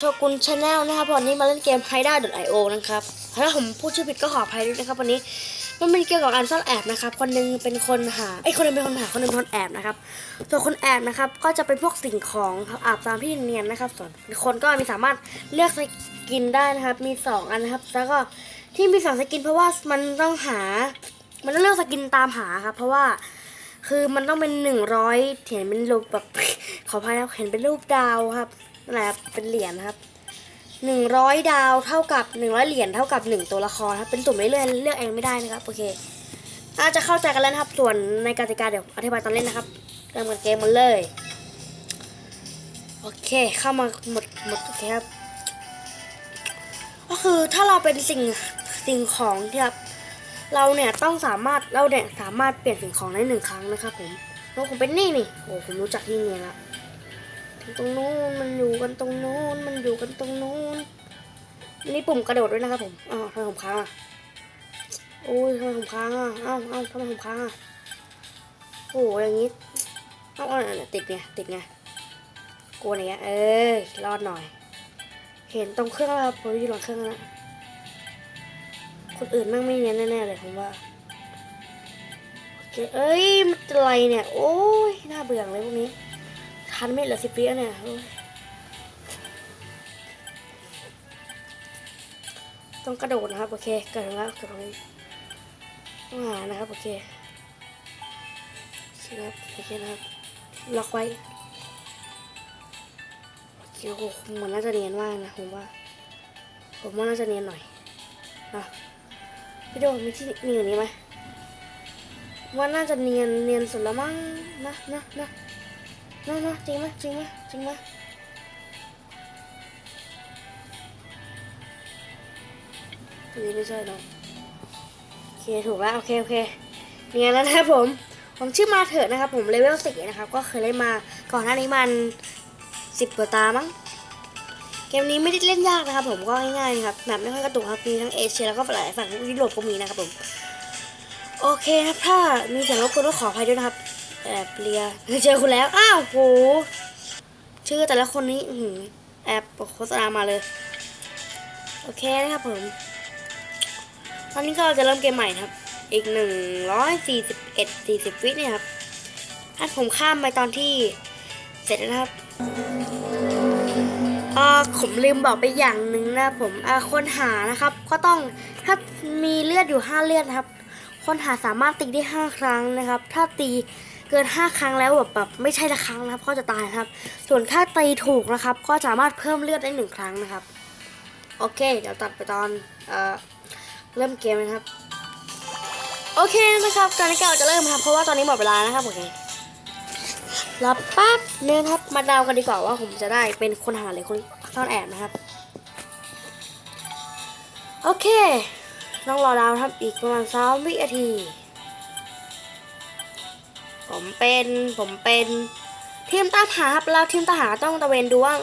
โชกุนชาแนลนะครับวันนี้มาเล่นเกม h i d a i o นะครับถ้าผมพูดชื่อผิดก็ขออภัยด้วยนะครับวันนี้มันเป็นเกี่ยวกับการซ่อนแอบนะครับ คนหนึงเป็นคนหาไอ้คนหนึงเป็นคนหาคนหนึงเป็นคนแอบนะครับส่วนคนแอบนะครับก็จะเป็นพวกสิ่งของครับอาบตามที่เนียนนะครับ ส่วนคนก็มีสามารถเลือกสกินได้นะครับ มีสองอันนะครับ แล้วก็ที่มีสองสกิน เพราะว่ามันต้องหา มันต้องเลือกสกินตามหาครับเพราะว่าคือมันต้องเป็นหนึ่งร้อยเห็นเป็นรูปแบบขออภัยครับเห็นเป็นรูปดาวครับ นะครับเป็นเหรียญนะครับหนึ่งร้อยดาวเท่ากับหนึ่งร้อยเหรียญเท่ากับหนึ่งตัวละครครับเป็นสุ่มเรื่อยๆเลือกเองไม่ได้นะครับโอเคอาจจะเข้าใจกันแล้วนะครับ ส่วนในกติกาเดี๋ยวอธิบายตอนเล่นนะครับเริ่มกันเกมมันเลยโอเคเข้ามาหมดหมดโอเคครับก็คือถ้าเราเป็นสิ่งสิ่งของที่แบบเราเนี่ยต้องสามารถเราเนี่ยสามารถเปลี่ยนสิ่งของได้หนึ่งครั้งนะครับผมแล้วผมเป็นนี่นี่โอ้ผมรู้จักที่นี่ละ ตรงนู้นมันอยู่กันตรงนู้นมันอยู่กันตรงนู้นนี่ปุ่มกระโดดด้วยนะครับผมอ้าวทำไมผมค้างอะโอ้ยทำไมผมค้างอะอ้าวอ้าวทำไมผมค้างอะโอ้ยอย่างงี้เอ้าวอ้าวเนี่ยติดไงติดไงกลัวเงี้ยเอ้ยรอดหน่อย เห็นตรงเครื่องแล้วผมอยู่หลังเครื่องแล้วคนอื่นนั่งไม่เนียนแน่ๆเลยผมว่าโอเคเอ้ยมันอะไรเนี่ย โอ้ยน่าเบื่อเลยพวกนี้ ทันไม่เหลือสิบปีแล้วเนี่ยต้องกระโดดนะครับ โอเคกระโดดแล้วกระโดดต้องหานะครับ โอเคใช่ครับโอเคนะครับล็อกไว้โอเคโอ้โหมันน่าจะเนียนมากนะผมว่า ผมว่าน่าจะเนียนหน่อยนะพี่โดมีที่มีอย่างนี้ไหมว่าน่าจะเนียนเนียนสุดล้วมั้งนะนะนะ นะนะจริงไหมจริงไหมจริงไหมอันนี้ไม่ใช่เนอะโอเคถูกแล้วโอเคโอเคเนียนแล้วนะครับผมผมชื่อมาเถิดนะครับ ผมเลเวลสี่นะครับ ก็เคยเล่นมาก่อนหน้านี้มันสิบกว่าตามั้งเกมนี้ไม่ได้เล่นยากนะครับ ผมก็ง่ายๆนะครับแบบไม่ค่อยกระตุกครับมีทั้งเอเชียแล้วก็หลายฝั่งยุโรปก็มีนะครับผม โอเคครับถ้ามีเสียงรบกวนก็ขออภัยด้วยนะครับ แอบเลียเจอคุณแล้ว อ้าวโห ชื่อแต่ละคนนี้หือแอบโฆษณามาเลย โอเคนะครับผม ตอนนี้ก็จะเริ่มเกมใหม่ครับ อีกหนึ่งร้อยสี่สิบเอ็ดสี่สิบวิเนี่ยครับถ้าผมข้ามไปตอนที่เสร็จนะครับอ่าผมลืมบอกไปอย่างหนึ่งนะผมอ่าคนหานะครับ ก็ต้องถ้ามีเลือดอยู่5เลือดนะครับ คนหาสามารถตีได้5ครั้งนะครับ ถ้าตี เกิน 5 ครั้งแล้วแบบแบบไม่ใช่ละครั้งนะครับ ก็จะตายนะครับ ส่วนถ้าตีถูกนะครับ ก็สามารถเพิ่มเลือดได้หนึ่งครั้งนะครับ โอเค เดี๋ยวตัดไปตอนเอ่อเริ่มเกมนะครับ โอเคนะครับตอนนี้เราจะเริ่มครับ เพราะว่าตอนนี้หมดเวลานะครับโอเครอแป๊บนึงครับมาดาวกันดีกว่าว่าผมจะได้เป็นคนหาหรือคนซ่อนแอบนะครับ โอเค ต้องรอดาวครับอีกประมาณสามวินาที ผมเป็นผมเป็นทีมตาหาครับแล้วทีมตาหาต้องตะเวนดูว่า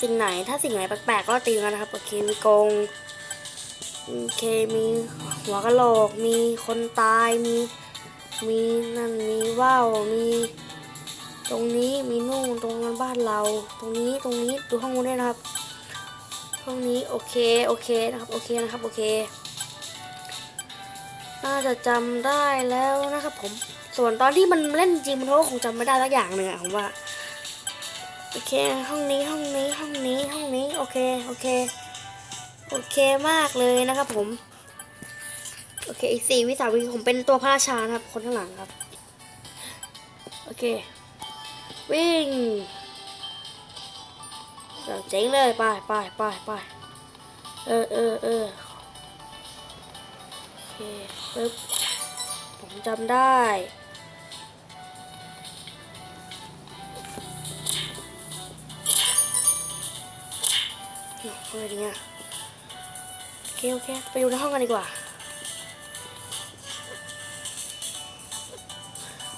สิ่งไหนถ้าสิ่งไหนแปลกๆก็ตีกันนะครับโอเคมีกงโอเคมีหัวกะโหลก มีคนตายมีมีนั่นมีว่าวมีตรงนี้มีนู่นตรงนั้นบ้านเรา ตรงนี้ตรงนี้ดูห้องนู้นด้วยนะครับ ห้องนี้โอเคโอเคนะครับโอเคนะครับโอเค น่าจะจำได้แล้วนะครับผม ส่วนตอนที่มันเล่นจริงมันก็คงจำไม่ได้สักอย่างหนึ่งอะผมว่า โอเค ห้องนี้ห้องนี้ห้องนี้ห้องนี้ โอเค โอเค โอเคมากเลยนะครับผม โอเค อีกสี่วิสาวิผมเป็นตัวพระราชานะครับ คนข้างหลังครับ โอเค วิ่งเดี๋ยวเจ๋งเลยไปไปไปไปเออเออเออโอเคปึ๊บ ผมจำได้เฮ้ยเนี่ยโอเคโอเค ไปดูในห้องกันดีกว่า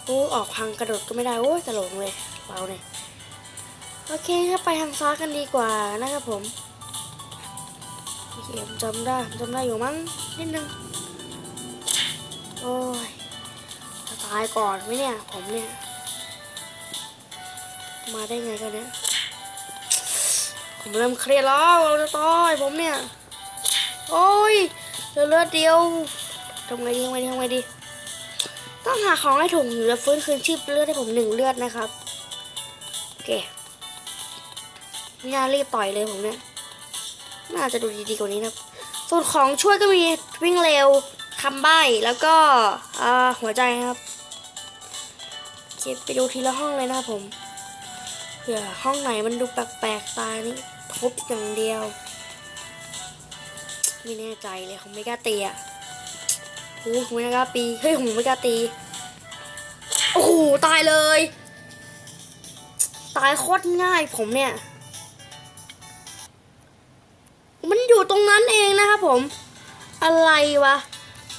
โอ้ ออกพังกระโดดก็ไม่ได้ โอ้ยตลกเลยเราเนี่ยโอเคครับไปทางซ้ายกันดีกว่านะครับผมโอเคผมจำได้จำได้อยู่มั้งนิดนึง โอ้ยายก่อนไหมเนี่ย ผมเนี่ย มาได้ไงกันเนี่ย ผมเริ่มเครียดแล้ว เราจะตายผมเนี่ย โอ้ยเหลือเลือดเดียวทำไงดีทำไงดีทำไงดี ต้องหาของให้ถุงถึงจะฟื้นคืนชีพเลือดให้ผมหนึ่งเลือดนะครับ โอเคไม่น่ารีบต่อยเลยผมเนี่ย น่าจะดูดีๆกว่านี้นะครับส่วนของช่วยก็มีวิ่งเร็วคำใบ้แล้วก็หัวใจครับ เคไปดูทีละห้องเลยนะผมเผื่อห้องไหนมันดูแปลกๆตานี่ทุบอย่างเดียว ไม่แน่ใจเลยผมไม่กล้าตีอะโอ้ผมไม่กล้าปีเฮ้ยผมไม่กล้าตีโอ้โหตายเลย ตายโคตรง่ายผมเนี่ย มันอยู่ตรงนั้นเองนะครับผม อะไรวะ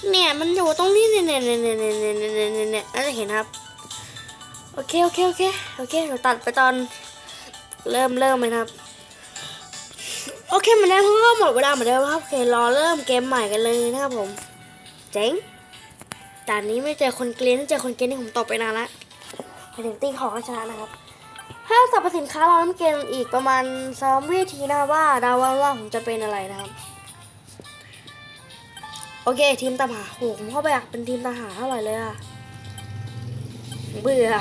เนี่ยมันอยู่ตรงนี้เนี่ยเนี่ยเนี่ยเนี่ยเนี่ยเนี่ยเนี่ยเนี่ะเห็นครับ โอเคโอเคโอเคโอเคเราตัดไปตอนเริ่มเริ่มเลยนะครับ โอเคเหมือนเดิมก็หมดเวลาเหมือนเดิมครับโอเครอเริ่มเกมใหม่กันเลยนะครับผม เจ๋งด่นนี้ไม่เจอคนเกลียนไม่เจอคนเกลียนนี่ผมตบไปนานละไปถึงตีของชนะนะครับห้างสรรพสินค้าเราน้ำเกมอีกประมาณสามวิธีนะว่าดาวว่าว่าผมจะเป็นอะไรนะครับ โอเค ทีมตาหาโหผมเข้าไปอยากเป็นทีมตาหาเท่าไหร่เลยอะเบื่อ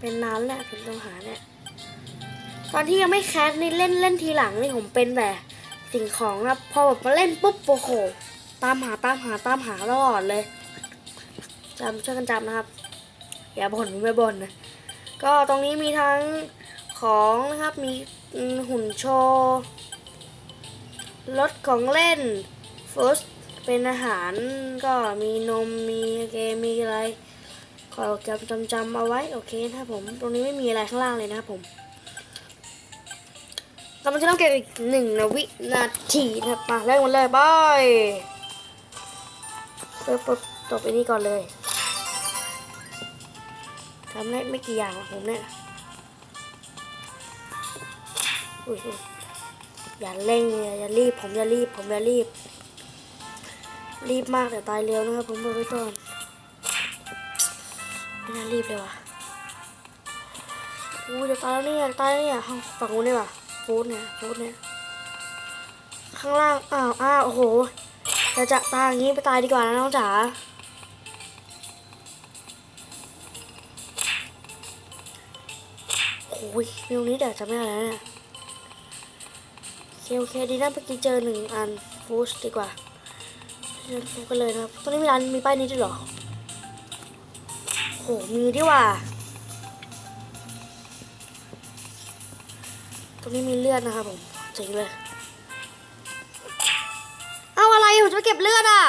เป็นนานแหล้วทีมตามหาเนี่ยตอนที่ยังไม่แคสนี่เล่นเล่นทีหลังนี่ผมเป็นแต่สิ่งของนะพอแบบมาเล่นปุ๊บโอ้โหตามหาตามหาตามหาตลอดเลยจำช่วยกันจำนะครับ อย่าบ่นไม่บ่นนะก็ตรงนี้มีทั้งของนะครับมีหุ่นโชว์รถของเล่นฟูสเป็นอาหารก็มีนมมีเกมมีอะไร ขอจำจำจำเอาไว้โอเคนะครับผม ตรงนี้ไม่มีอะไรข้างล่างเลยนะครับผมกำลังจะเริ่มเกมอีกหนึ่งนาวินาทีนะครับมาเริ่มกันเลยบายปึ๊บปึ๊บตบไปนี่ก่อนเลยทำได้ไม่กี่อย่างผมเนี่ยอุ้ยอย่าเร่งอย่าอย่ารีบผมอย่ารีบผมอย่ารีบ รีบมากแต่ตายเร็วนะครับผมบอกไว้ก่อน ไม่น่ารีบเลยว่ะอู้จะตายแล้วเนี่ยตายแล้วเนี่ยห้องฝั่งนู้นเนี่ยว่ะฟูดเนี่ยฟูดเนี่ย ข้างล่าง อ้าว อ้าว โอ้โหจะจะตายอย่างนี้ไปตายดีกว่านะน้องจ๋า โอ้ยเร็วนี้เดี๋ยวจะไม่อะไรเนี่ยโอเคโอเคดีนะเมื่อกี้เจอหนึ่งอันฟูชดีกว่าเดินฟูกันเลยนะตรงนี้มีร้านมีป้ายนี้ด้วยหรอ มีดีว่า ตรงนี้มีเลือดนะครับผมเจ๋งเลย เอาอะไรผมจะไปเก็บเลือดอะ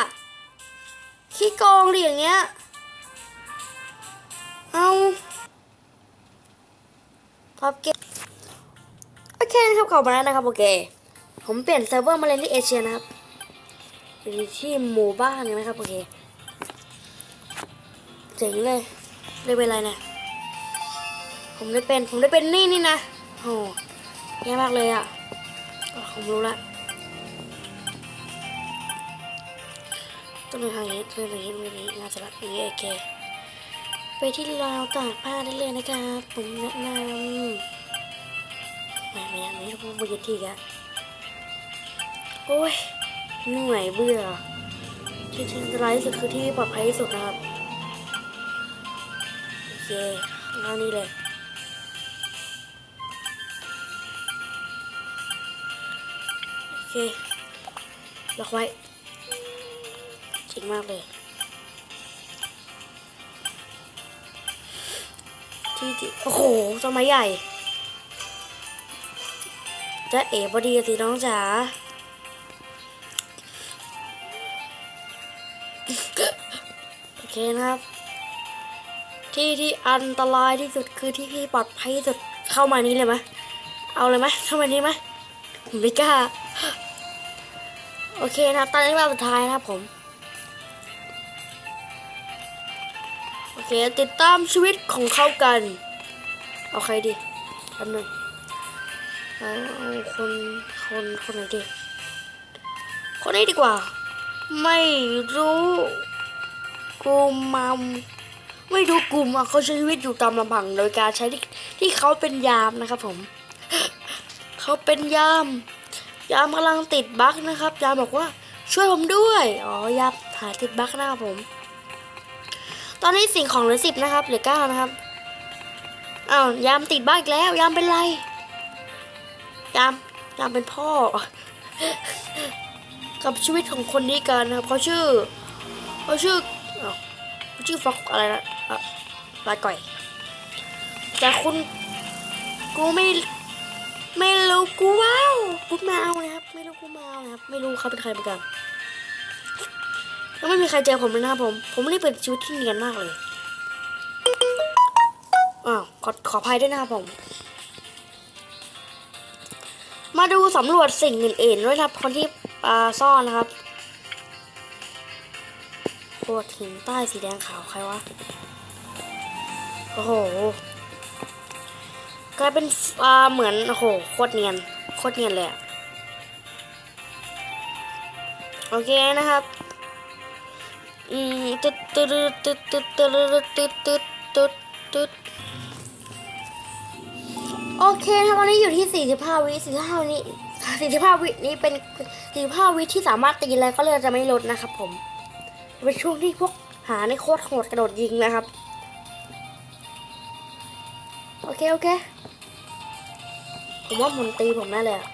ขี้โกงดิอย่างเงี้ย เอาครับเกมโอเคนะครับขอบมาแล้วนะครับโอเค ผมเปลี่ยนเซิร์ฟเวอร์มาเล่นที่เอเชียนะครับอยู่ที่หมู่บ้านนะครับโอเคเจ๋งเลย ได้เป็นอะไรนะผมได้เป็น ผมได้เป็นนี่นี่นะโอ้แย่มากเลยอะผมรู้ละต้องไปทางนี้ต้องไปทางนี้ต้องทางนี้น่าจะละอย่างนี้โอเคไปที่ราวตากผ้าได้เลยนะครับผมแนะนำไม่ไม่ไม่ต้องพูดทีกะโอ้ยเหนื่อยเบื่อที่ที่อันตรายที่สุดคือที่ปลอดภัยที่สุดนะครับ โอเคงานนี้เลย โอเคล็อกไว้จริงมากเลย ที่ที่โอ้โหต้นไม้ใหญ่ จะเอ๋พอดีสิน้องจ๋าโอเคนะครับ ที่ที่อันตรายที่สุดคือที่ที่ปลอดภัยที่สุดเข้ามานี้เลยไหมเอาเลยไหมเข้ามานี้ไหมผมไม่กล้า โอเคนะครับ ตอนนี้รอบสุดท้ายนะครับผม โอเค ติดตามชีวิตของเขากัน เอาใครดีแป๊บหนึ่งเอาคนคนคนไหนดีคนนี้ดีกว่า ไม่รู้กลุ่มมัม ไม่รู้กลุ่มอะเขาใช้ชีวิตอยู่ตามลำพังโดยการใช้ที่ที่เขาเป็นยามนะครับผมเขาเป็นยาม ยามกำลังติดบั๊กนะครับ ยามบอกว่าช่วยผมด้วยอ๋อยามหายติดบั๊กนะครับผม ตอนนี้สิ่งของเหลือสิบนะครับเหลือเก้านะครับอ้าวยามติดบั๊กแล้ว ยามเป็นไร ยามยามเป็นพ่อ กับชีวิตของคนนี้กันนะครับเขาชื่อเขาชื่อ ชื่อฟอกอะไรนะอะลายก่อย แต่คุณกูไม่ไม่รู้กูว้าวกูมาเอานะครับ ไม่รู้กูมาเอานะครับ ไม่รู้เขาเป็นใครเหมือนกันแล้วไม่มีใครเจอผมเลยนะครับผม ผมนี่เป็นชีวิตที่เนียนมากเลยอ้าวขอขออภัยด้วยนะครับผม มาดูสำรวจสิ่งอื่นๆด้วยนะครับคนที่ปลาซ่อนนะครับ โคตรหินใต้สีแดงขาวใครวะ โอ้โห กลายเป็นอ่าเหมือน โอ้โห โคตรเนียน โคตรเนียนเลยอะโอเคนะครับ อืมตึ๊ดตึ๊ดตึ๊ดตึ๊ดตึ๊ดตึ๊ดตึ๊ดตึ๊ดตึ๊ดโอเคนะครับวันนี้อยู่ที่ 45 วิ45วินี้45 วินี้เป็น45วิที่สามารถตีแล้วก็เลยจะไม่ลดนะครับผม เป็นช่วงที่พวกหาในโคตรโหดกระโดดยิงนะครับ โอเค โอเค ผมว่ามันตีผมแน่เลยอะ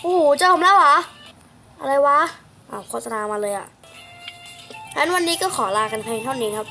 โอ้โหเจอผมแล้วเหรอ อะไรวะอ้าวโฆษณามาเลยอะงั้นวันนี้ก็ขอลากันเพียงเท่านี้ครับ